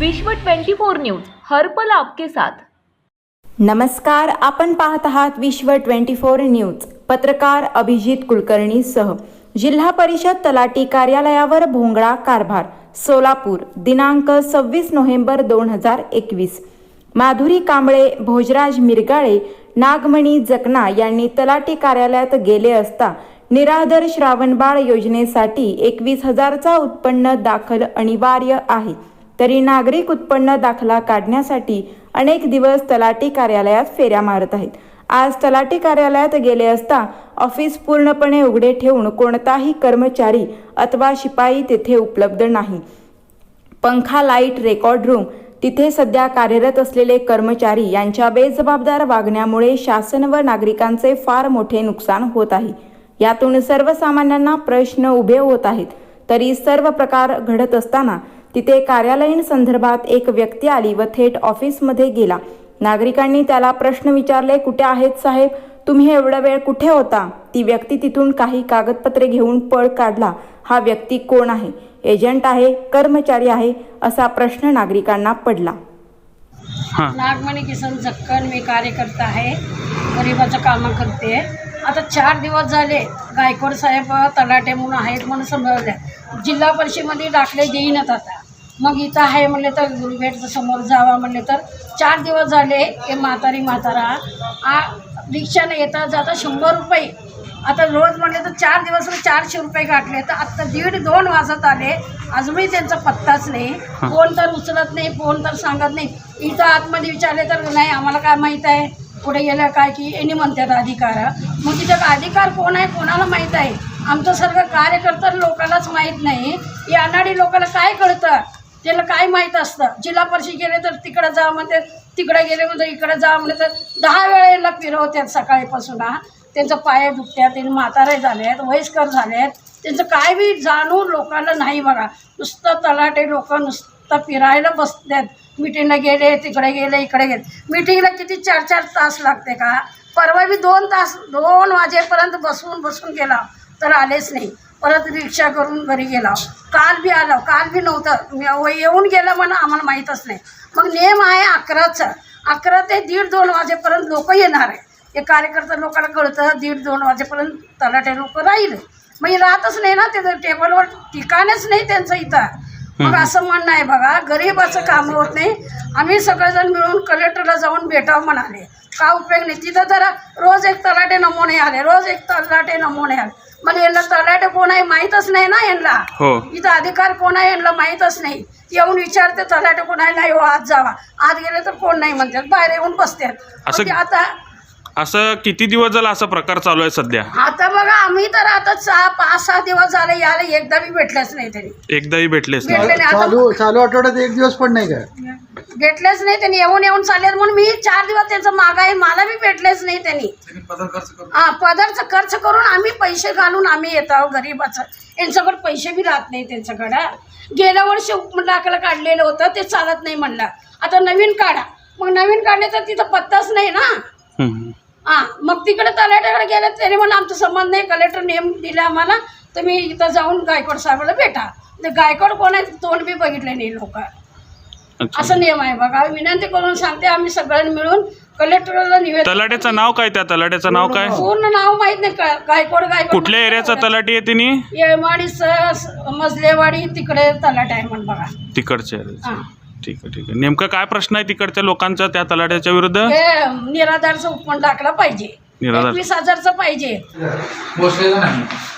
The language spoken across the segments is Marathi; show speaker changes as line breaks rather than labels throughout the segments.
विश्व 24 न्यूज हरपल आपके साथ.
नमस्कार आपण पाहत आहात विश्व ट्वेंटी फोर न्यूज पत्रकार अभिजित कुलकर्णीसह जिल्हा परिषद तलाटी कार्यालयावर भोंगळा कारभार सोलापूर दिनांक सव्वीस नोव्हेंबर दोन हजार एकवीस. माधुरी कांबळे भोजराज मिरगाळे नागमणी जकना यांनी तलाटी कार्यालयात गेले असता निराधर श्रावणबाळ योजनेसाठी एकवीस हजारचा उत्पन्न दाखल अनिवार्य आहे. तरी नागरिक उत्पन्न दाखला काढण्यासाठी अनेक दिवस तलाटी कार्यालयात फेऱ्या मारत आहेत. आज तलाटी कार्यालयात गेले असता ऑफिस पूर्णपणे उघडे ठेवून कोणताही कर्मचारी अथवा शिपाई तेथे उपलब्ध नाही. पंखा लाइट रेकॉर्ड रूम तिथे सध्या कार्यरत असलेले कर्मचारी यांच्या बेजबाबदार वागण्यामुळे शासन व नागरिकांचे फार मोठे नुकसान होत आहे. यातून सर्वसामान्यांना प्रश्न उभे होत आहेत. तरी सर्व प्रकार घडत असताना तिथे कार्यालयीन संदर्भात एक व्यक्ती आली व थेट ऑफिसमध्ये गेला. नागरिकांनी त्याला प्रश्न विचारले कुठे आहेत साहेब? तुम्ही एवढा वेळ कुठे होता? ती व्यक्ती तिथून काही कागदपत्रे घेऊन पळ काढला. हा व्यक्ती कोण आहे? एजंट आहे? कर्मचारी आहे? असा प्रश्न नागरिकांना पडला.
हां.
नागमणी किसन जक्कन मी कार्यकर्ता आहे. गरिबाचं कामं करते. आता चार दिवस झाले गायकवाड साहेब तलाटे म्हणून आहेत म्हणून समजले जिल्हा परिषदेमध्ये दाखले देईनच आता. मग इथं आहे म्हणले तर गुरुभेटचं समोर जावा म्हणले तर. चार दिवस झाले हे म्हातारी म्हातारा. आ रिक्षाने येता जाता शंभर रुपये. आता रोज म्हणले तर चार दिवस चारशे रुपये गाठले. तर आत्ता दीड दोन वाजत आले. अजूनही त्यांचा पत्ताच नाही. कोण तर उचलत नाही कोण तर सांगत नाही. इथं आतमध्ये विचारले तर नाही आम्हाला काय माहीत आहे? पुढे गेलं काय? की यांनी म्हणतात अधिकार. मग तिथं अधिकार कोण आहे कोणाला माहीत आहे? आमचं सर्व कार्यकर्ता लोकांनाच माहीत नाही. या अनाडी लोकांना काय कळतं? त्याला काय माहीत असतं? जिल्हा परिषद गेले तर तिकडं जा म्हणते तिकडे गेले म्हणजे इकडं जा म्हणजे तर दहा वेळेला फिरवतात सकाळीपासून हा. त्यांचं पाय दुखत्यात त्यांनी म्हातारे झाले आहेत वयस्कर झाले आहेत त्यांचं काय बी जाणून लोकांना नाही बघा. नुसतं तलाटे लोक नुसतं फिरायला बसतात मिटिंगला गेले तिकडे गेले इकडे गेले. मिटिंगला किती चार चार तास लागते का? परवा बी दोन तास दोन वाजेपर्यंत बसून बसून गेला. तर आलेच नाही. परत रिक्षा करून घरी गेला. काल बी आलो. काल बी नव्हतं. येऊन गेलं म्हणून आम्हाला माहीतच नाही. मग नेम आहे अकराचं. अकरा ते दीड दोन वाजेपर्यंत लोक येणार आहे हे कार्यकर्ता लोकांना कळतं दीड दोन वाजेपर्यंत तलाटे लोक राहिले. मग राहतच नाही ना ते टेबलवर. ठिकाणच नाही त्यांचं इथं. मग असं म्हणणं आहे बघा गरीबाचं काम होत नाही. आम्ही सगळेजण मिळून कलेक्टरला जाऊन भेटावं म्हणाले. का उपयोग नाही? तिथं तर रोज एक तलाटे नमुने आले. रोज एक तलाटे नमुने आले. मग यांना तलाटे कोण आहे माहीतच नाही ना यांना.
हो.
इथं अधिकार कोण आहे यांना माहीतच नाही. येऊन विचारते तलाटे कोण आहे नाही हो आत जावा. आत गेले तर कोण नाही म्हणतात बाहेर येऊन बसतात.
असं-
ते आता
असं किती दिवस झाला असा प्रकार चालू आहे सध्या?
आता बघा आम्ही तर आता सहा पाच सहा दिवस झाले याला एकदा बी भेटलेच नाही त्यांनी
एकदाही भेटलेच नाही.
भेटले नाही. आता
चालू चालू आठवड्यात एक दिवस पण नाही का?
भेटलेच नाही त्यांनी. येऊन येऊन चालले म्हणून मी चार दिवस त्यांचं माग आहे. मला बी भेटलेच नाही त्यांनी. हा पदरचं खर्च करून आम्ही पैसे घालून आम्ही येत आहोत गरीबाचं. यांच्याकडे पैसे बी राहत नाही त्यांच्याकडं. गेल्या वर्षी दाखला काढलेलं होतं ते चालत नाही म्हणलं. आता नवीन काढा. मग नवीन काढण्याचा तिथं पत्ताच नाही ना. हां मग तिकडे तलाट्याकडे गेले त्याने म्हणलं आमचा संबंध नाही. कलेक्टर नेम दिला आम्हाला. तुम्ही इथं जाऊन गायकवाड साहेबाला भेटा. गायकवाड कोण आहे? तोंड बी बघितले नाही लोक. असं नियम आहे बघा. विनंती करून सांगते आम्ही सगळ्यांनी मिळून कलेक्टरला निवेदन
तलाट्याचं नाव काय त्या तलाट्याचं नाव काय?
पूर्ण नाव माहीत नाही का- गायकवाड गायकवाड
कुठल्या एरियाचा तलाठी आहे तिने?
येळमाडी स- मजलेवाडी तिकडे तलाट आहे म्हण बघा.
तिकडच्या area
हां.
चं. ठीक आहे ठीक आहे. नेमकं काय प्रश्न आहे तिकडच्या लोकांचा त्या तलाट्याच्या विरुद्ध?
हे निराधारचं उपमान टाकलं पाहिजे.
निराधार.
एकवीस हजारचं पाहिजे.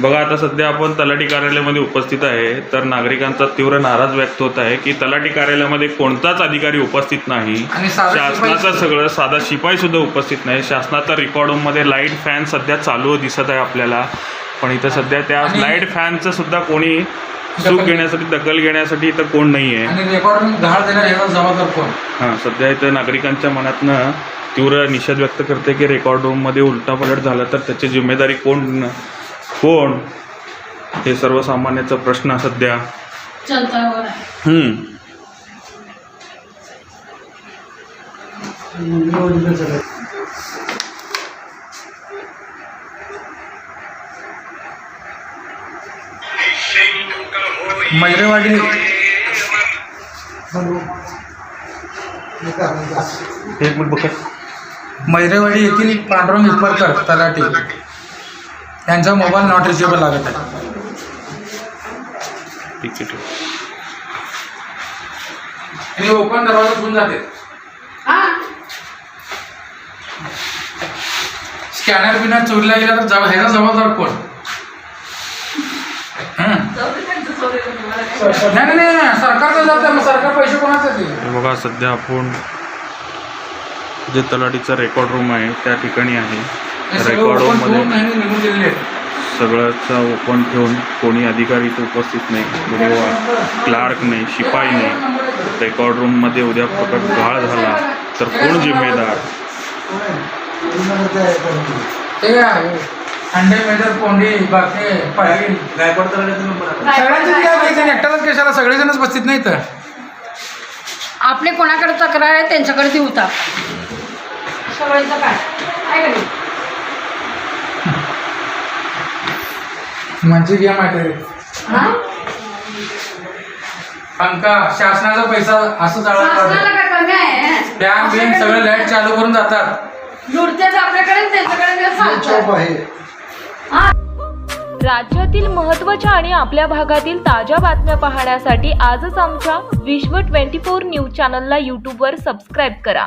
बघा आता सध्या आपण तलाठी कार्यालयामध्ये उपस्थित आहे तर नागरिकांचा तीव्र नाराज व्यक्त होत आहे की तलाठी कार्यालयामध्ये कोणताच अधिकारी उपस्थित नाही.
आणि साधा
शासनाचं सगळं साधा शिपाई सुद्धा उपस्थित नाही. शासनाचा रेकॉर्डमध्ये लाइट फॅन सध्या चालू दिसत आहे आपल्याला. पण इथं सध्या त्या लाइट फॅनचं सुद्धा कोणी सुख घेण्यासाठी दखल घेण्यासाठी इथं कोण नाही आहे
आणि रेकॉर्डिंग घाळ देणार ह्याचा जबाबदार कोण?
हां सध्या इथं नागरिकांच्या मनातनं तीव्र निषेध व्यक्त करते की रेकॉर्ड रूममध्ये उलटापलट झालं तर त्याची जिम्मेदारी कोण कोण? हे सर्वसामान्याचा प्रश्न सध्या.
मैरेवाडी
एक मिनिट बघ.
मैरेवाडी येथील पांडुरंग हिप्परकर तलाठी. यांचा मोबाईल नॉट रिचेबल लागत आहे.
ठीक आहे ठीक.
आणि ओपन दरवाजा जाते. स्कॅनर बिना चोरीला गेला तर जबाब ह्याचा जबाबदार कोण? हं. नाही नाही नाही सरकारचं जातं मग सरकार पैसे कोणाचं
हे बघा सध्या आपण जे तलाठीचा रेकॉर्ड रूम आहे त्या ठिकाणी आहे.
हे
रेकॉर्ड रूममध्ये. सगळंच ओपन ठेवून कोणी अधिकारी इथे उपस्थित नाही. किंवा क्लार्क नाही शिपाई नाही. रेकॉर्ड रूममध्ये उद्या फक्त घाळ झाला तर कोण जिम्मेदार?
सगळ्यांची कशाला? सगळेजणच बसतील नाही तर
आपले कोणाकडे तक्रार आहे त्यांच्याकडे देऊ सगळ्यांचं काय? आहे का नाही?
म्हणजे गेम आहे. ते
हा?
पंखा शासनाचा पैसा असं
शासनाला
चालवतात
काय कमी आहे
फॅन बिन सगळं लाइट चालू करून जातात.
लुटतेच आपल्याकडे त्यांच्याकडे ते सांगतात.
चॉप आहे.
राज्यातील महत्त्वाच्या आणि आपल्या भागातील ताज्या बातम्या पाहण्यासाठी आजच आमच्या विश्व ट्वेंटी फोर न्यूज चॅनलला यूट्यूबवर सबस्क्राईब करा.